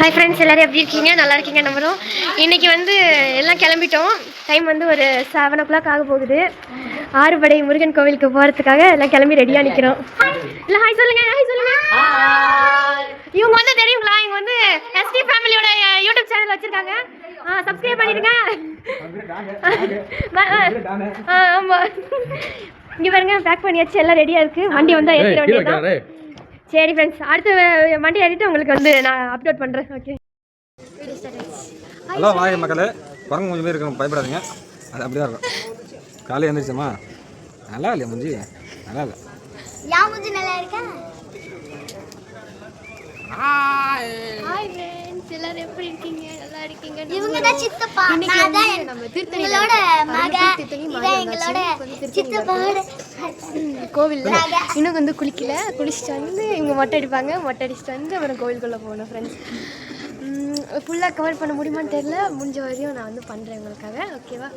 Hi friends எல்லாரும் எப்படி இருக்கீங்க? நல்லா இருக்கீங்க நம்புறோம் இன்னைக்கு வந்து எல்லாம் கிளம்பிட்டோம். டைம் வந்து ஒரு செவன் ஓ கிளாக் ஆக போகுது. ஆறுபடை முருகன் கோவிலுக்கு போகிறதுக்காக எல்லாம் கிளம்பி ரெடியாக நிற்கிறோம் இல்லை ஹாய் சொல்லுங்க ஹாய் சொல்லுங்க. இவங்க வந்து தெரியுங்களா? இவங்க வந்து எஸ்டி ஃபேமிலியோட யூடியூப் சேனல் வச்சிருக்காங்க. ஆ சப்ஸ்கிரைப் பண்ணிடுங்க. ஆமாம் இங்கே பாருங்க பேக் பண்ணியாச்சு எல்லாம் ரெடியாக இருக்குது வண்டி வந்தால் ஏற்றிட வேண்டியது சரி ஃப்ரெண்ட்ஸ் அடுத்து வண்டி ஏறிட்டு உங்களுக்கு வந்து நான் அப்லோட் பண்ணுறேன் ஓகே ஹலோ வாங்க மக்களே. குரங்கு கொஞ்சம் பேர் இருக்கணும். பயப்படாதீங்க. அது அப்படியே இருக்கும். காலையில் எழுந்திரிச்சோமா நல்லா இல்லையா முஞ்சி? நல்லா இல்லை. யா முஞ்சு நல்லா இருக்கா? ஹாய் ஃப்ரெண்ட்ஸ் எல்லாரும் எப்படி இருக்கீங்க? நல்லா இருக்கீங்க. இவங்க தான் சித்தப்பா. நான் தான் நம்ம மக சித்தப்பாவோட கோவிலில். இன்னும் வந்து குளிக்கல. குளிச்சுட்டு வந்து இவங்க மொட்டை அடிப்பாங்க. மொட்டை அடிச்சுட்டு வந்து அப்புறம் கோவிலுக்குள்ளே போகணும் ஃப்ரெண்ட்ஸ் ஃபுல்லாக கவர் பண்ண முடியுமான்னு தெரியல. முடிஞ்ச வரையும் நான் வந்து பண்ணுறேன் உங்களுக்காக. ஓகேவா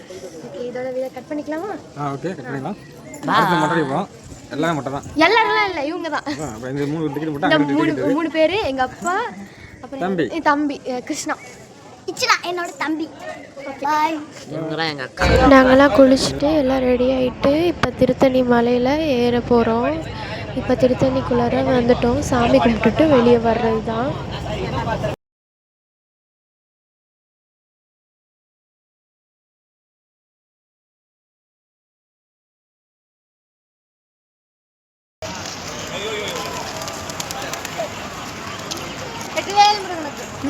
ஓகே இதோட வீடியோ கட் பண்ணிக்கலாமா? ஆ ஓகே கட் பண்ணிக்கலாம். எல்லாமே மொட்டை தான். எல்லாரும் இல்லை இவங்க தான். மூணு மட்டும் மூணு பேர் எங்கள் அப்பா அப்புறம் தம்பி. கிருஷ்ணா. இச்சுனா என்னோட தம்பி. பாய் நாங்கள்லாம் குளிச்சுட்டு எல்லாம் ரெடி ஆகிட்டு இப்போ திருத்தணி மலையில் ஏற போகிறோம் இப்போ திருத்தணிக்குள்ளார வந்துட்டோம். சாமி கும்பிட்டுட்டு வெளியே வர்றது தான்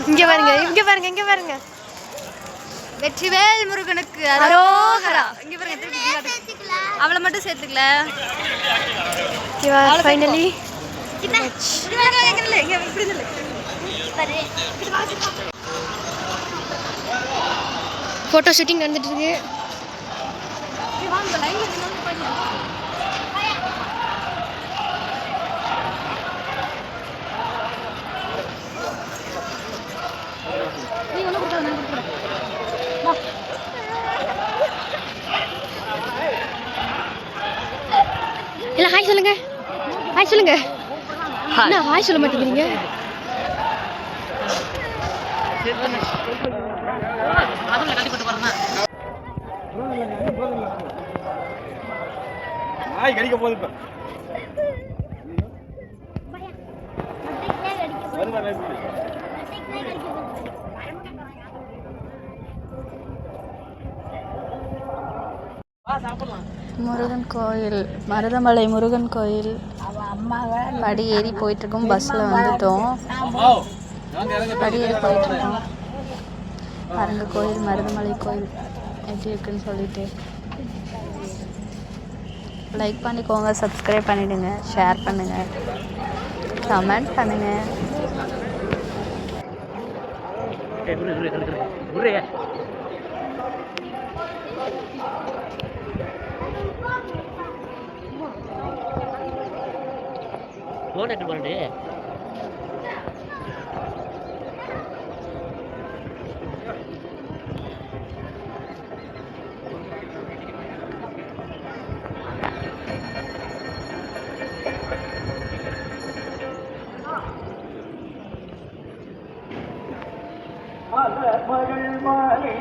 இங்கே பாருங்க இங்கே பாருங்க இங்கே பாருங்க. வெற்றிவேல் முருகனுக்கு அரோகரா. இங்க பாருங்க திருப்பி. அவளை மட்டும் சேர்த்துக்கல. ஓகேவா ஃபைனலி ஃபோட்டோ ஷூட்டிங் நடந்துட்டு இருக்கு. சொல்லுங்க. ஹாய் சொல்லுங்க. என்ன ஹாய் சொல்ல மாட்டேங்கிறீங்க? நாய் கடிக்க போகுது இப்போ. முருகன் கோயில் மருதமலை முருகன் கோயில். படி ஏறி போயிட்டுருக்கோம் பஸ்ஸில் வந்துட்டோம். படி ஏறி போயிட்டுருக்கோம். பாருங்க கோயில் மருதமலை கோயில் எப்படி இருக்குன்னு சொல்லிட்டு. லைக் பண்ணிக்கோங்க சப்ஸ்கிரைப் பண்ணிவிடுங்க ஷேர் பண்ணுங்கள் கமெண்ட் பண்ணுங்கள் உரையா ஃபோன் அட்டன் பண்ணு மகள் மாலை